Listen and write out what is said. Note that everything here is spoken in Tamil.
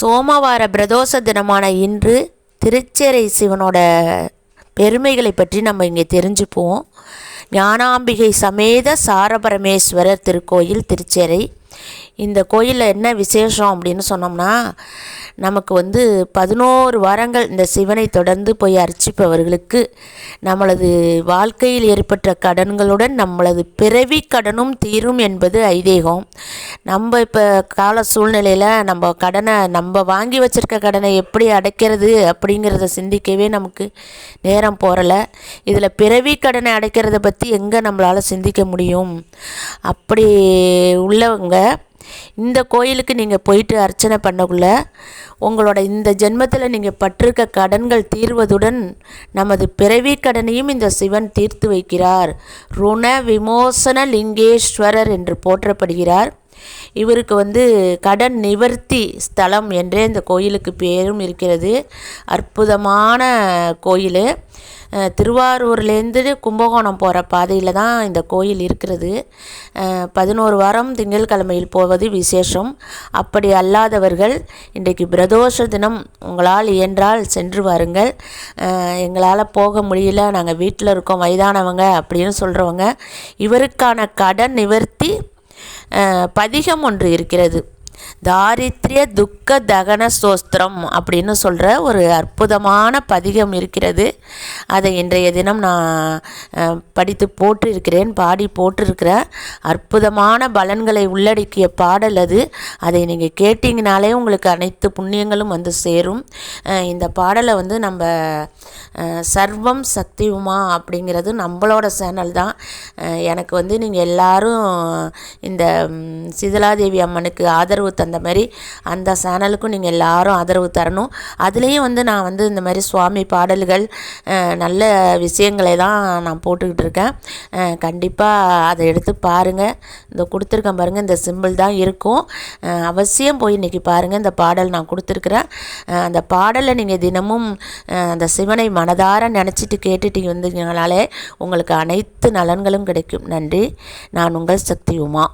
சோமவார பிரதோஷ தினமான இன்று திருச்சேரை சிவனோட பெருமைகளை பற்றி நம்ம இங்கே தெரிஞ்சுப்போம். ஞானாம்பிகை சமேத சாரபரமேஸ்வரர் திருக்கோயில் திருச்சேரை இந்த கோயிலில் என்ன விசேஷம் அப்படின்னு சொன்னோம்னா நமக்கு வந்து பதினோரு வாரங்கள் இந்த சிவனை தொடர்ந்து போய் அர்ச்சிப்பவர்களுக்கு நம்மளது வாழ்க்கையில் ஏற்பட்ட கடன்களுடன் நம்மளது பிறவி கடனும் தீரும் என்பது ஐதீகம். நம்ம இப்போ கால சூழ்நிலையில் நம்ம கடனை நம்ம வாங்கி வச்சுருக்க கடனை எப்படி அடைக்கிறது அப்படிங்கிறத சிந்திக்கவே நமக்கு நேரம் போகிறல இதில் பிறவி கடனை அடைக்கிறத பற்றி எங்கே நம்மளால் சிந்திக்க முடியும்? அப்படி உள்ளவங்க இந்த கோயிலுக்கு நீங்கள் போயிட்டு அர்ச்சனை பண்ணக்குள்ள உங்களோட இந்த ஜென்மத்தில் நீங்கள் பட்டிருக்க கடன்கள் தீர்வதுடன் நமது பிறவி கடனையும் இந்த சிவன் தீர்த்து வைக்கிறார். ருண விமோசன லிங்கேஸ்வரர் என்று போற்றப்படுகிறார். இவருக்கு வந்து கடன் நிவர்த்தி ஸ்தலம் என்றே இந்த கோயிலுக்கு பேரும் இருக்கிறது. அற்புதமான கோயில். திருவாரூர்லேருந்து கும்பகோணம் போகிற பாதையில் தான் இந்த கோயில் இருக்கிறது. பதினோரு வாரம் திங்கட்கிழமையில் போவது விசேஷம். அப்படி அல்லாதவர்கள் இன்றைக்கு பிரதோஷ தினம் உங்களால் இயன்றால் சென்று வாருங்கள். எங்களால் போக முடியல நாங்கள் வீட்டில் இருக்கோம் வயதானவங்க அப்படின்னு சொல்கிறவங்க இவருக்கான கடன் நிவர்த்தி பதிகம் ஒன்று இருக்கிறது. தாரித்ரிய துக்க தகன சோஸ்திரம் அப்படின்னு சொல்கிற ஒரு அற்புதமான பதிகம் இருக்கிறது. அதை இன்றைய தினம் நான் படித்து போட்டிருக்கிறேன் பாடி போட்டிருக்கிறேன் அற்புதமான பலன்களை உள்ளடக்கிய பாடல் அது. அதை நீங்கள் கேட்டிங்கனாலே உங்களுக்கு அனைத்து புண்ணியங்களும் வந்து சேரும். இந்த பாடலை வந்து நம்ம சர்வம் சக்தி அப்படிங்கிறது நம்மளோட சேனல் தான். எனக்கு வந்து நீங்கள் எல்லோரும் இந்த சிதலாதேவி அம்மனுக்கு ஆதரவு ஆதரவு தந்த மாதிரி அந்த சேனலுக்கும் நீங்கள் எல்லோரும் ஆதரவு தரணும். அதுலேயும் வந்து நான் வந்து இந்த மாதிரி சுவாமி பாடல்கள் நல்ல விஷயங்களை தான் நான் போட்டுக்கிட்டு இருக்கேன். கண்டிப்பாக அதை எடுத்து பாருங்கள் இந்த கொடுத்துருக்கேன் பாருங்கள் இந்த சிம்பிள் தான் இருக்கும். அவசியம் போய் இன்றைக்கி பாருங்கள் இந்த பாடல் நான் கொடுத்துருக்குறேன். அந்த பாடலை நீங்கள் தினமும் அந்த சிவனை மனதார நினச்சிட்டு கேட்டுட்டு வந்தீங்கனாலே உங்களுக்கு அனைத்து நலன்களும் கிடைக்கும். நன்றி. நான் உங்கள் சக்தி உமா.